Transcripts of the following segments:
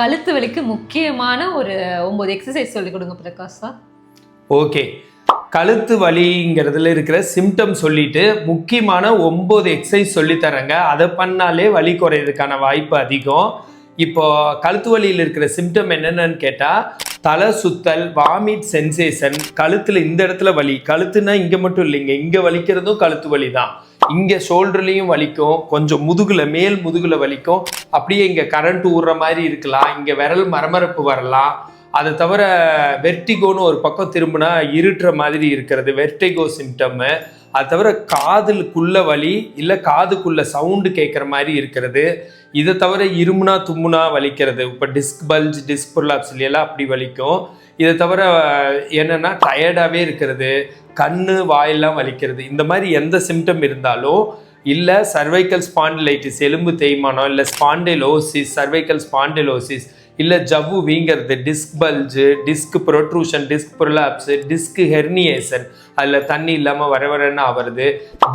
கழுத்து வலிக்கு முக்கியமான ஒரு ஒன்பது எக்ஸசைஸ் சொல்லி கொடுங்க பிரகாஷ். சார் ஓகே கழுத்து வலிங்கிறதுல இருக்கிற சிம்டம் சொல்லிட்டு முக்கியமான ஒம்பது எக்ஸசைஸ் சொல்லித்தரேங்க அதை பண்ணாலே வலி குறையிறதுக்கான வாய்ப்பு அதிகம். இப்போ கழுத்து வலியில் இருக்கிற சிம்டம் என்னென்னு கேட்டால் தலை சுத்தல் வாமிட் சென்சேஷன் கழுத்தில் இந்த இடத்துல வலி. கழுத்துனா இங்கே மட்டும் இல்லைங்க. இங்கே வலிக்கிறதும் கழுத்து வலி தான் இங்கே ஷோல்டர்லேயும் வலிக்கும் கொஞ்சம் முதுகுல மேல் முதுகுல வலிக்கும். அப்படியே இங்கே கரண்ட் ஊடுற மாதிரி இருக்கலாம். இங்கே விரல் மரமரப்பு வரலாம். அதை தவிர வெர்டிகோன்னு ஒரு பக்கம் திரும்பினா இருட்டுற மாதிரி இருக்கிறது வெர்டிகோ சிம்டம்மு அது தவிர காதுக்குள்ள வலி இல்லை காதுக்குள்ள சவுண்டு கேட்குற மாதிரி இருக்கிறது. இதை தவிர இருமுனா தும்முனா வலிக்கிறது. இப்போ டிஸ்க் பல்ஜ் டிஸ்க் எல்லாம் அப்படி வலிக்கும். இதை தவிர என்னென்னா டயர்டாகவே இருக்கிறது. கண்ணு வாயெல்லாம் வலிக்கிறது. இந்த மாதிரி எந்த சிம்டம் இருந்தாலும் இல்லை சர்வைக்கல் ஸ்பாண்டிலைட்டிஸ் எலும்பு தேய்மானம் இல்லை ஸ்பாண்டிலோசிஸ் சர்வைக்கல் ஸ்பாண்டிலோசிஸ் இல்லை ஜவ்வு வீங்கிறது disc bulge disc protrusion disc prolapse disc herniation அதில் தண்ணி இல்லாமல் வர வரன்னு ஆவறது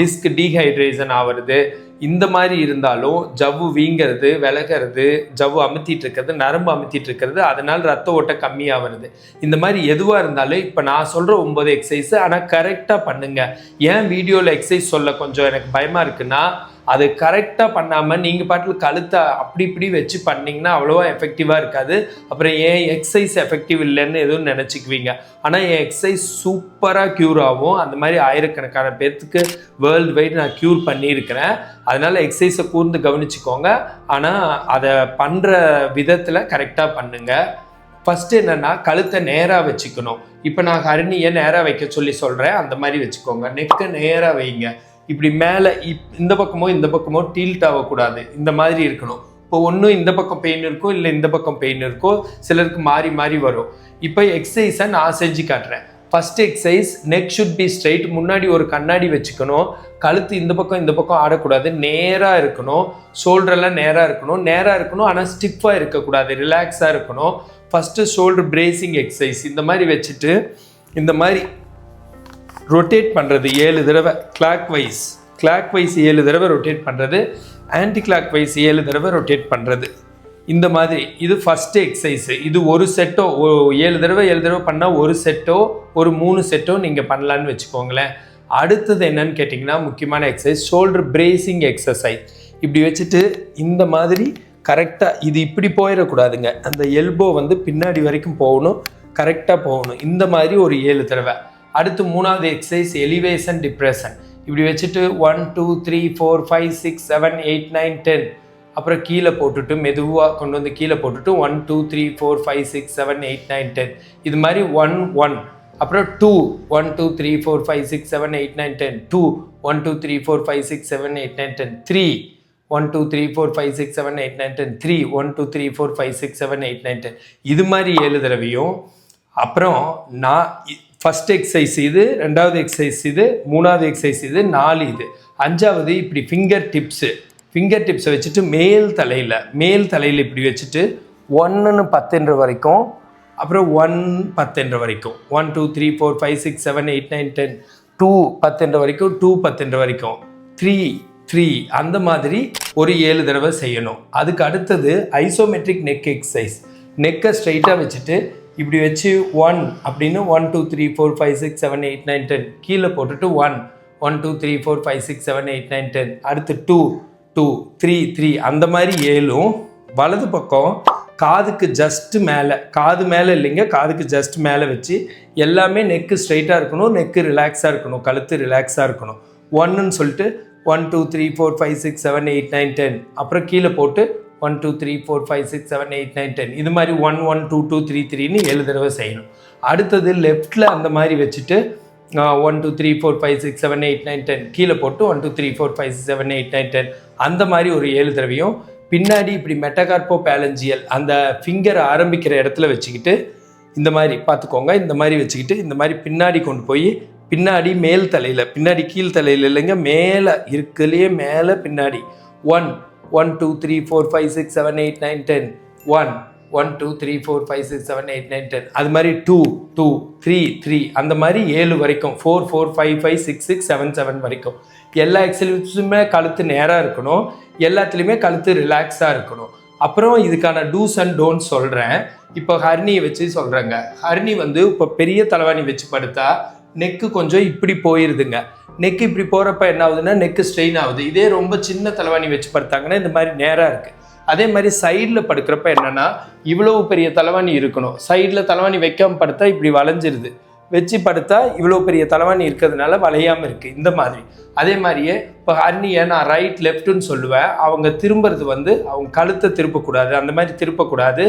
டிஸ்க் டீஹைட்ரேஷன் ஆவறது இந்த மாதிரி இருந்தாலும் ஜவ்வு வீங்கிறது விலகிறது ஜவ்வு அமுத்திட்டு இருக்கிறது நரம்பு அமுத்திட்டு இருக்கிறது அதனால் ரத்த ஓட்டம் கம்மியாக வருது இந்த மாதிரி எதுவாக இருந்தாலும் இப்போ நான் சொல்கிற ஒம்பது எக்ஸசைஸ் ஆனால் கரெக்டாக பண்ணுங்க. ஏன் வீடியோவில் எக்ஸசைஸ் சொல்ல கொஞ்சம் எனக்கு பயமாக இருக்குன்னா அது கரெக்டாக பண்ணாமல் நீங்கள் பாட்டில் கழுத்தை அப்படி இப்படி வச்சு பண்ணிங்கன்னா அவ்வளோவா எஃபெக்டிவாக இருக்காது. அப்புறம் ஏன் எக்ஸசைஸ் எஃபெக்டிவ் இல்லைன்னு எதுவும் நினச்சிக்குவீங்க? ஆனால் என் எக்ஸசைஸ் சூப்பராக க்யூர் ஆகும். அந்த மாதிரி ஆயிரக்கணக்கான பேர்த்துக்கு வேர்ல்டு வைடு நான் க்யூர் பண்ணியிருக்கிறேன். அதனால் எக்ஸசைஸை கூர்ந்து கவனிச்சுக்கோங்க. ஆனால் அதை பண்ணுற விதத்தில் கரெக்டாக பண்ணுங்கள் ஃபஸ்ட்டு என்னென்னா கழுத்தை நேராக வச்சுக்கணும். இப்போ நான் ஹரிணியை நேராக வைக்க சொல்லி சொல்கிறேன் அந்த மாதிரி வச்சுக்கோங்க. நெக்கை நேராக வைங்க. இப்படி மேலே இப் இந்த பக்கமோ இந்த பக்கமோ டீல்ட் ஆகக்கூடாது. இந்த மாதிரி இருக்கணும். இப்போ ஒன்றும் இந்த பக்கம் பெயின் இருக்கும் இல்லை இந்த பக்கம் பெயின் இருக்கும் சிலருக்கு மாறி மாறி வரும். இப்போ எக்ஸசைஸை நான் செஞ்சு காட்டுறேன். First exercise neck should be straight முன்னாடி ஒரு கண்ணாடி வச்சுக்கணும். கழுத்து இந்த பக்கம் இந்த பக்கம் ஆடக்கூடாது. நேராக இருக்கணும். ஷோல்டரெல்லாம் நேராக இருக்கணும். நேராக இருக்கணும் ஆனால் ஸ்டிஃபாக இருக்கக்கூடாது. ரிலாக்ஸாக இருக்கணும். ஃபஸ்ட்டு ஷோல்டர் பிரேசிங் எக்ஸசைஸ் இந்த மாதிரி வச்சுட்டு இந்த மாதிரி ரொட்டேட் பண்ணுறது ஏழு தடவை. கிளாக் வைஸ் கிளாக் வைஸ் ஏழு தடவை ரொட்டேட் பண்ணுறது ஆன்டி கிளாக் வைஸ் ஏழு தடவை ரொட்டேட் பண்ணுறது இந்த மாதிரி இது ஃபஸ்ட்டு எக்ஸசைஸு இது ஒரு செட்டோ ஏழு தடவை ஏழு தடவை பண்ணால் ஒரு செட்டோ ஒரு மூணு செட்டோ நீங்கள் பண்ணலான்னு வச்சுக்கோங்களேன். அடுத்தது என்னன்னு கேட்டிங்கன்னா முக்கியமான எக்ஸசைஸ் ஷோல்டர் பிரேசிங் எக்ஸசைஸ் இப்படி வச்சுட்டு இந்த மாதிரி கரெக்டாக இது இப்படி போயிடக்கூடாதுங்க. அந்த எல்போ வந்து பின்னாடி வரைக்கும் போகணும் கரெக்டாக போகணும். இந்த மாதிரி ஒரு ஏழு தடவை. அடுத்து மூணாவது எக்ஸசைஸ் எலிவேஷன் டிப்ரெஷன் இப்படி வச்சுட்டு one two three four five six seven eight nine ten அப்புறம் கீழே போட்டுட்டு மெதுவாக கொண்டு வந்து கீழே போட்டுட்டு one two three four five six seven eight nine ten இது மாதிரி ஒன் ஒன் அப்புறம் two one two three four five six seven eight nine ten two one two three four five six seven eight nine ten three one two three four five six seven eight nine ten three one two three four five six seven eight nine ten இது மாதிரி ஏழு தடவையும் அப்புறம் நான் first exercise இது ரெண்டாவது exercise இது மூணாவது எக்ஸசைஸ் இது நாலு இது. அஞ்சாவது இப்படி ஃபிங்கர் டிப்ஸு ஃபிங்கர் டிப்ஸை வச்சுட்டு மேல் தலையில் மேல் தலையில் இப்படி வச்சுட்டு ஒன்றுன்னு பத்துன்ற வரைக்கும் அப்புறம் ஒன் பத்துன்ற வரைக்கும். One two three four five six seven eight nine ten two பத்துன்ற வரைக்கும் டூ பத்துன்ற வரைக்கும். த்ரீ த்ரீ அந்த மாதிரி ஒரு ஏழு தடவை செய்யணும். அதுக்கு அடுத்தது ஐசோமெட்ரிக் நெக் எக்ஸசைஸ் நெக்கை ஸ்ட்ரைட்டாக வச்சுட்டு இப்படி வச்சு ஒன் அப்படின்னு one two three four five six seven eight nine ten கீழே போட்டுட்டு one one two three four five six seven eight nine ten அடுத்து டூ டூ த்ரீ த்ரீ அந்த மாதிரி ஏழும் வலது பக்கம் காதுக்கு ஜஸ்ட்டு மேலே காது மேலே இல்லைங்க காதுக்கு ஜஸ்ட் மேலே வச்சு எல்லாமே நெக்கு ஸ்ட்ரைட்டாக இருக்கணும் நெக்கு ரிலாக்ஸாக இருக்கணும் கழுத்து ரிலாக்ஸாக இருக்கணும். ஒன்றுன்னு சொல்லிட்டு one two three four five six seven eight nine ten அப்புறம் கீழே போட்டு one two three four five six seven eight nine ten இது மாதிரி one one two two three த்ரீன்னு ஏழு தடவை செய்யணும். அடுத்தது லெஃப்டில் அந்த மாதிரி வச்சுட்டு one two three four five six seven eight nine ten கீழே போட்டு one two three four five six seven eight nine ten அந்த மாதிரி ஒரு ஏழு தடவையும் பின்னாடி இப்படி மெட்டகார்போ பேலஞ்சியல் அந்த ஃபிங்கர் ஆரம்பிக்கிற இடத்துல வச்சுக்கிட்டு இந்த மாதிரி பார்த்துக்கோங்க இந்த மாதிரி வச்சுக்கிட்டு இந்த மாதிரி பின்னாடி கொண்டு போய் பின்னாடி மேல் தலையில் பின்னாடி கீழ் தலையில் இல்லைங்க மேலே இருக்குதுலேயே மேலே பின்னாடி. One one two three four five six seven eight nine ten one one two three four five six seven eight nine ten அது மாதிரி டூ டூ த்ரீ த்ரீ அந்த மாதிரி ஏழு வரைக்கும். Four four five five six six seven seven வரைக்கும். எல்லா எக்ஸசைஸுமே கழுத்து நேராக இருக்கணும். எல்லாத்துலேயுமே கழுத்து ரிலாக்ஸாக இருக்கணும். அப்புறம் இதுக்கான டூஸ் அண்ட் டோன்ட் சொல்கிறேன் இப்போ ஹர்னியை வச்சு சொல்கிறேங்க ஹர்னி வந்து இப்போ பெரிய தலைவாணி வச்சு படுத்தா நெக்கு கொஞ்சம் இப்படி போயிருதுங்க. நெக் இப்படி போகிறப்ப என்ன ஆகுதுன்னா நெக்கு ஸ்ட்ரெயின் ஆகுது. இதே ரொம்ப சின்ன தலைவாணி வச்சு படுத்தாங்கன்னா இந்த மாதிரி நேராக இருக்குது அதே மாதிரி சைடில் படுக்கிறப்ப என்னன்னா இவ்வளவு பெரிய தலைவாணி இருக்கணும். சைடில் தலைவாணி வைக்காம படுத்தா இப்படி வளைஞ்சிருது. வச்சு படுத்தா இவ்வளோ பெரிய தலைவாணி இருக்கிறதுனால வளையாமல் இருக்குது இந்த மாதிரி. அதே மாதிரியே இப்போ ஹர்னியை நான் ரைட் லெஃப்ட்டுன்னு சொல்லுவேன். அவங்க திரும்புறது வந்து அவங்க கழுத்தை திருப்பக்கூடாது. அந்த மாதிரி திருப்பக்கூடாது.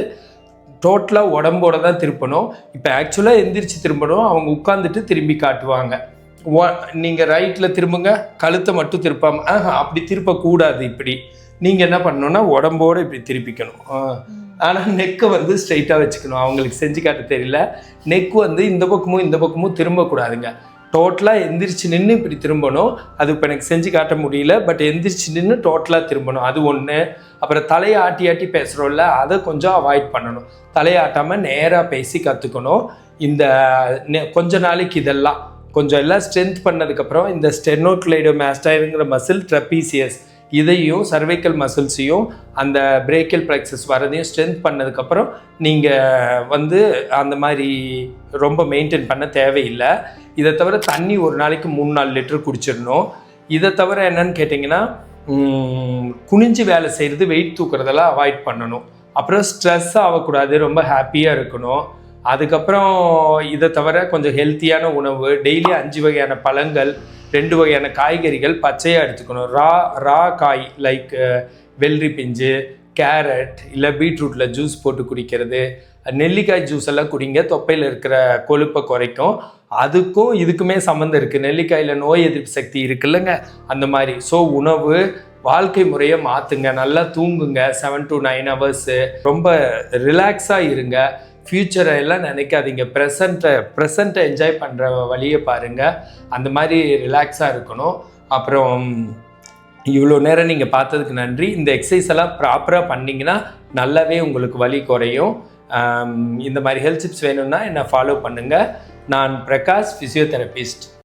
டோட்டலாக உடம்போட தான் திருப்பணும். இப்போ ஆக்சுவலாக எந்திரிச்சு திரும்பணும். அவங்க உட்காந்துட்டு திரும்பி காட்டுவாங்க. நீங்கள் ரைட்டில் திரும்புங்க. கழுத்தை மட்டும் திருப்பாமல் ஆஹா அப்படி திருப்பக்கூடாது இப்படி. நீங்கள் என்ன பண்ணணும்னா உடம்போட இப்படி திருப்பிக்கணும். ஆனால் நெக்கை வந்து ஸ்ட்ரைட்டாக வச்சுக்கணும். அவங்களுக்கு செஞ்சு காட்ட தெரியல. நெக் வந்து இந்த பக்கமும் இந்த பக்கமும் திரும்பக்கூடாதுங்க. டோட்டலாக எந்திரிச்சு நின்று இப்படி திரும்பணும். அது இப்போ எனக்கு செஞ்சு காட்ட முடியல பட் எந்திரிச்சு நின்று டோட்டலாக திரும்பணும். அது ஒன்று அப்புறம் தலையை ஆட்டி ஆட்டி பேசுகிறோம்ல அதை கொஞ்சம் அவாய்ட் பண்ணணும். தலையை ஆட்டாமல் நேராக பேசி கற்றுக்கணும் இந்த நெ- கொஞ்ச நாளைக்கு இதெல்லாம். கொஞ்சம் எல்லாம் ஸ்ட்ரென்த் பண்ணதுக்கப்புறம் இந்த ஸ்டெனோக்ளைடோ மேஸ்டாயிருங்கிற மசில் ட்ரப்பீசியஸ் இதையும் சர்வைக்கல் மசில்ஸையும் அந்த பிரேக்கல் ப்ளெக்சஸ் வரதையும் ஸ்ட்ரென்த் பண்ணதுக்கப்புறம் நீங்கள் வந்து அந்த மாதிரி ரொம்ப மெயின்டைன் பண்ண தேவையில்லை. இதை தவிர தண்ணி ஒரு நாளைக்கு மூணு நாலு லிட்டர் குடிச்சிடணும். இதை தவிர என்னன்னு கேட்டிங்கன்னா குனிஞ்சு வேலை செய்கிறது வெயிட் தூக்குறதெல்லாம் அவாய்ட் பண்ணணும். அப்புறம் ஸ்ட்ரெஸ் ஆகக்கூடாது ரொம்ப ஹாப்பியாக இருக்கணும். அதுக்கப்புறம் இதை தவிர கொஞ்சம் ஹெல்த்தியான உணவு டெய்லி அஞ்சு வகையான பழங்கள் ரெண்டு வகையான காய்கறிகள் பச்சையாக எடுத்துக்கணும். ரா ரா காய் லைக் வெள்ளரி பிஞ்சு கேரட் இல்லை பீட்ரூட்டில் ஜூஸ் போட்டு குடிக்கிறது. நெல்லிக்காய் ஜூஸ் எல்லாம் குடிங்க. தொப்பையில் இருக்கிற கொழுப்பை குறைக்கும். அதுக்கும் இதுக்குமே சம்மந்தம் இருக்குது நெல்லிக்காயில் நோய் எதிர்ப்பு சக்தி இருக்குல்லங்க. அந்த மாதிரி. ஸோ உணவு வாழ்க்கை முறையை மாற்றுங்க நல்லா தூங்குங்க. செவன் டு நைன் ஹவர்ஸு ரொம்ப ரிலாக்ஸாக இருங்க. ஃப்யூச்சரை எல்லாம் நினைக்காதீங்க. ப்ரெசண்ட்டை ப்ரெசண்ட்டை என்ஜாய் பண்ணுற வழியை பாருங்கள் அந்த மாதிரி ரிலாக்ஸாக இருக்கணும். அப்புறம் இவ்வளோ நேரம் நீங்கள் பார்த்ததுக்கு நன்றி. இந்த எக்ஸசைஸ் எல்லாம் ப்ராப்பராக பண்ணிங்கன்னா நல்லாவே உங்களுக்கு வலி குறையும். இந்த மாதிரி ஹெல்த் டிப்ஸ் வேணும்னா என்னை ஃபாலோ பண்ணுங்கள் நான் பிரகாஷ் ஃபிசியோதெரபிஸ்ட்